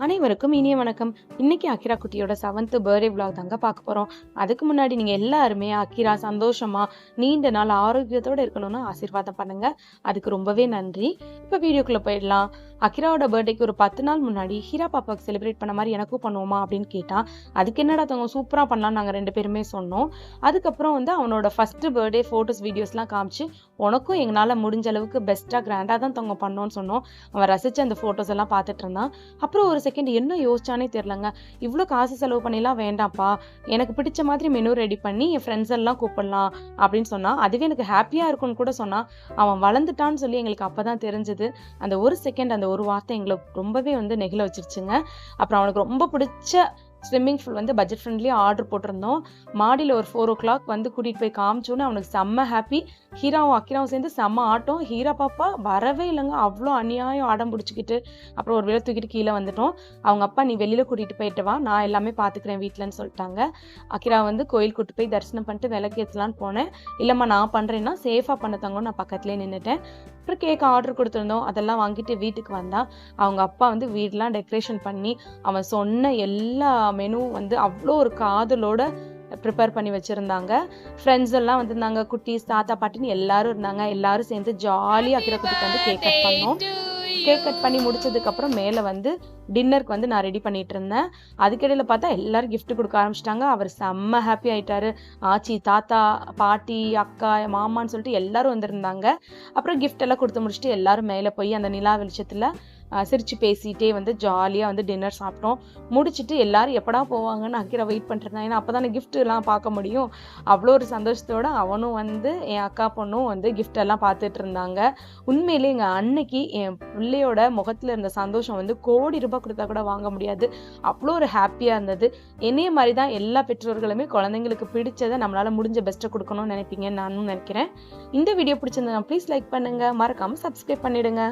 அனைவருக்கும் இனிய வணக்கம். இன்னைக்கு அக்கிரா குட்டியோட செவன்த் பர்த்டே vlog தாங்க பார்க்க போறோம். அதுக்கு முன்னாடி நீங்க எல்லாருமே அக்கிரா சந்தோஷமா நீண்ட நாள் ஆரோக்கியத்தோட இருக்கணும்னு ஆசீர்வாதம் பண்ணுங்க. அதுக்கு ரொம்பவே நன்றி. இப்போ வீடியோக்குள்ள போயிடலாம். அக்கிராவோட பர்த்டேக்கு ஒரு பத்து நாள் முன்னாடி ஹீரா பாப்பாவுக்கு செலிப்ரேட் பண்ண மாதிரி எனக்கும் பண்ணுவோமா அப்படின்னு கேட்டான் அதுக்கு என்னடா தவங்க சூப்பராக பண்ணலாம் நாங்கள் ரெண்டு பேருமே சொன்னோம். அதுக்கப்புறம் வந்து அவனோட ஃபஸ்ட்டு பர்த்டே ஃபோட்டோஸ் வீடியோஸ்லாம் காமிச்சு உனக்கும் எங்களால் முடிஞ்ச அளவுக்கு பெஸ்ட்டாக கிராண்டாக தான் தவங்க பண்ணோன்னு சொன்னோம். அவன் ரசித்து அந்த ஃபோட்டோஸ் எல்லாம் பார்த்துட்டு இருந்தான். அப்புறம் ஒரு செகண்ட் என்ன யோசிச்சானே தெரிலங்க இவ்வளோ காசு செலவு பண்ணிலாம் வேண்டாம்ப்பா. எனக்கு பிடிச்ச மாதிரி மெனு ரெடி பண்ணி என் ஃப்ரெண்ட்ஸ் எல்லாம் கூப்பிடலாம் அப்படின்னு சொன்னான் அதுவே எனக்கு ஹாப்பியாக இருக்கும்னு கூட சொன்னான் அவன் வளர்ந்துட்டான்னு சொல்லி எங்களுக்கு அப்போ தான் தெரிஞ்சது. அந்த ஒரு செகண்ட் அந்த ஒரு வார்த்தை எங்களை ரொம்பவே வந்து நெகிழ வச்சிருச்சுங்க. அப்புறம் அவனுக்கு ரொம்ப பிடிச்ச ஸ்விம்மிங் ஃபுல் வந்து பட்ஜெட் ஃப்ரெண்ட்லியாக ஆர்டர் போட்டிருந்தோம். மாடியில் ஒரு ஃபோர் ஓ கிளாக் வந்து கூட்டிகிட்டு போய் காமிச்சோன்னே அவனுக்கு செம்ம ஹாப்பி ஹீராவும் அக்கிராவும் சேர்ந்து செம்ம ஆட்டம். ஹீரா பாப்பா வரவே இல்லைங்க. அவ்வளோ அநியாயம் ஆடம் பிடிச்சிக்கிட்டு அப்புறம் ஒரு வேளை தூக்கிட்டு கீழே வந்துட்டோம். அவங்க அப்பா நீ வெளியில் கூட்டிகிட்டு போயிட்டு வா. நான் எல்லாமே பார்த்துக்கிறேன் வீட்டிலன்னு சொல்லிட்டாங்க. அக்கிரா வந்து கோயில் கூட்டு போய் தரிசனம் பண்ணிட்டு விளக்கு ஏற்றலான்னு போனேன். இல்லைம்மா நான் பண்ணுறேன்னா சேஃபாக பண்ண தங்கன்னு நான் பக்கத்துலேயே நின்றுட்டேன் அப்புறம் கேக் ஆர்டர் கொடுத்துருந்தோம். அதெல்லாம் வாங்கிட்டு வீட்டுக்கு வந்தா. அவங்க அப்பா வந்து வீடெலாம் டெக்கரேஷன் பண்ணி அவன் சொன்ன எல்லா மெனுவும் வந்து அவ்வளோ ஒரு காதலோட ப்ரிப்பேர் பண்ணி வச்சுருந்தாங்க. ஃப்ரெண்ட்ஸ் எல்லாம் வந்திருந்தாங்க குட்டீஸ் தாத்தா பாட்டின்னு எல்லாரும் இருந்தாங்க. எல்லாரும் சேர்ந்து ஜாலியாக அக்கிர குட்டிக்கு வந்து கேக் கட் பண்ணோம். கேக் கட் பண்ணி முடிச்சதுக்கப்புறம் மேலே வந்து டின்னருக்கு வந்து நான் ரெடி பண்ணிட்டு இருந்தேன். அதுக்கிடையில பார்த்தா எல்லாரும் gift கொடுக்க ஆரம்பிச்சிட்டாங்க. அவர் செம்ம ஹாப்பி ஆயிட்டாரு. ஆச்சி தாத்தா பாட்டி அக்கா மாமான்னு சொல்லிட்டு எல்லாரும் வந்திருந்தாங்க. அப்புறம் gift எல்லாம் கொடுத்து முடிச்சுட்டு எல்லாரும் மேலே போய் அந்த நிலா வெளிச்சத்தில் சிரித்து பேசிகிட்டே வந்து ஜாலியாக வந்து டின்னர் சாப்பிட்டோம். முடிச்சுட்டு எல்லோரும் எப்படா போவாங்கன்னு அக்கீரை வெயிட் பண்ணிட்டு ஏன்னா அப்போ தானே எல்லாம் பார்க்க முடியும். அவ்வளோ ஒரு சந்தோஷத்தோடு அவனும் வந்து என் அக்கா பொண்ணும் வந்து கிஃப்டெல்லாம் பார்த்துட்டு இருந்தாங்க. உண்மையிலே எங்கள் அன்னைக்கு என் பிள்ளையோட முகத்தில் இருந்த சந்தோஷம் வந்து கோடி ரூபாய் கொடுத்தா கூட வாங்க முடியாது. அவ்வளோ ஒரு ஹாப்பியாக இருந்தது. என்னைய மாதிரி தான் எல்லா பெற்றோர்களுமே குழந்தைங்களுக்கு பிடிச்சதை நம்மளால் முடிஞ்ச பெஸ்ட்டை கொடுக்கணும்னு நினைப்பீங்கன்னு நானும் நினைக்கிறேன். இந்த வீடியோ பிடிச்சிருந்தா ப்ளீஸ் லைக் பண்ணுங்கள் மறக்காமல் சப்ஸ்கிரைப் பண்ணிடுங்க.